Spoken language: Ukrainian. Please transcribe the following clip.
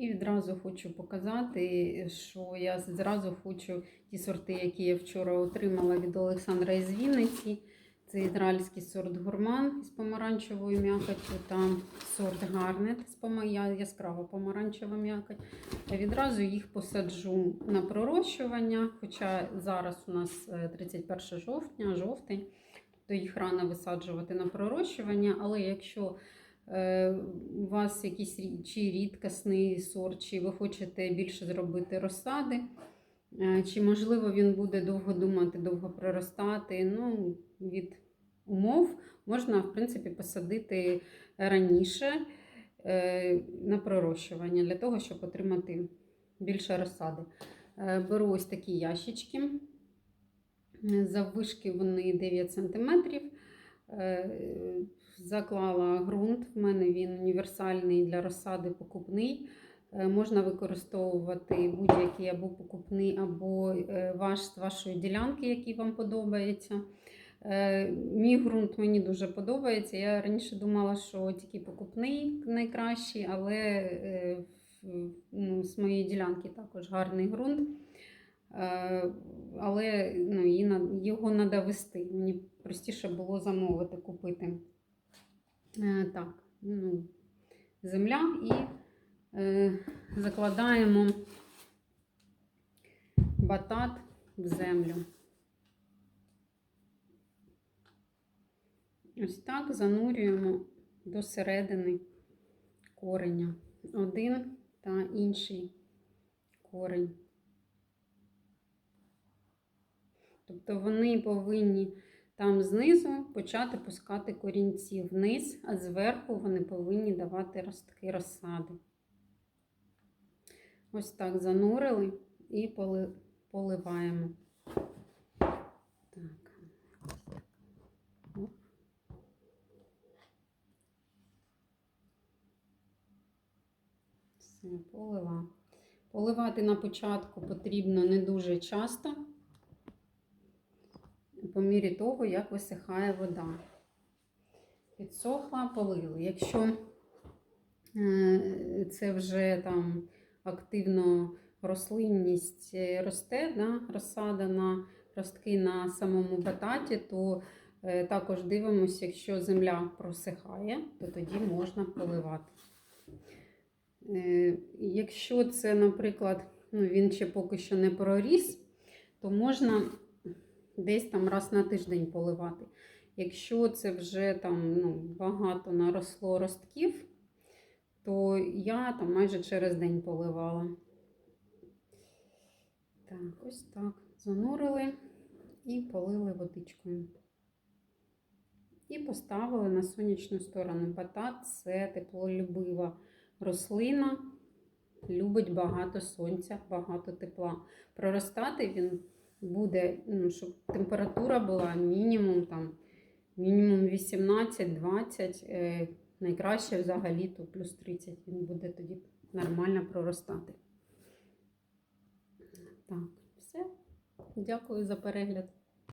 І відразу хочу показати, що я зразу хочу ті сорти, які я вчора отримала від Олександра із Вінниці. Це ізраїльський сорт гурман з помаранчевою м'якотю та сорт гарнет з яскраво помаранчева м'якоть. Відразу їх посаджу на пророщування, хоча зараз у нас е, 31 жовтня, жовтень, то їх рано висаджувати на пророщування, але якщо е, у вас якийсь чи рідкісний сорт, чи ви хочете більше зробити розсади, е, чи можливо він буде довго думати, довго проростати. Ну, від умов можна, в принципі, посадити раніше е, на пророщування для того, щоб отримати більше розсади. Е, Беру ось такі ящички. Заввишки вони 9 см. Заклала ґрунт. В мене він універсальний для розсади покупний. Е, Можна використовувати будь-який або покупний, або е, ваш з вашої ділянки, який вам подобається. Е, Мій ґрунт мені дуже подобається. Я раніше думала, що тільки покупний найкращий, але е, ну, з моєї ділянки також гарний ґрунт. Е, Але ну, його треба вести. Мені простіше було замовити, купити. Е, Так, ну, земля і е, закладаємо батат в землю. Ось так занурюємо до середини кореня. Один та інший корень. Тобто вони повинні там знизу почати пускати корінці вниз, а зверху вони повинні давати ростки розсади. Ось так занурили і поли- поливаємо. Так. Все, полила. Поливати на початку потрібно не дуже часто, по мірі того, як висихає вода. Підсохла, полили. Якщо е, це вже там активно рослинність е, росте, да, розсада на ростки на самому бататі, то е, також дивимося, якщо земля просихає, то тоді можна поливати. Якщо це, наприклад, ну, він ще поки що не проріс, то можна десь там раз на тиждень поливати. Якщо це вже там ну, багато наросло ростків, то я там майже через день поливала. Так, ось так. Занурили і полили водичкою. І поставили на сонячну сторону. Батат це теплолюбива рослина, любить багато сонця, багато тепла. Проростати він буде, ну, щоб температура була мінімум там, мінімум 18-20, е, найкраще взагалі то плюс 30 він буде тоді нормально проростати. Так, все. Дякую за перегляд.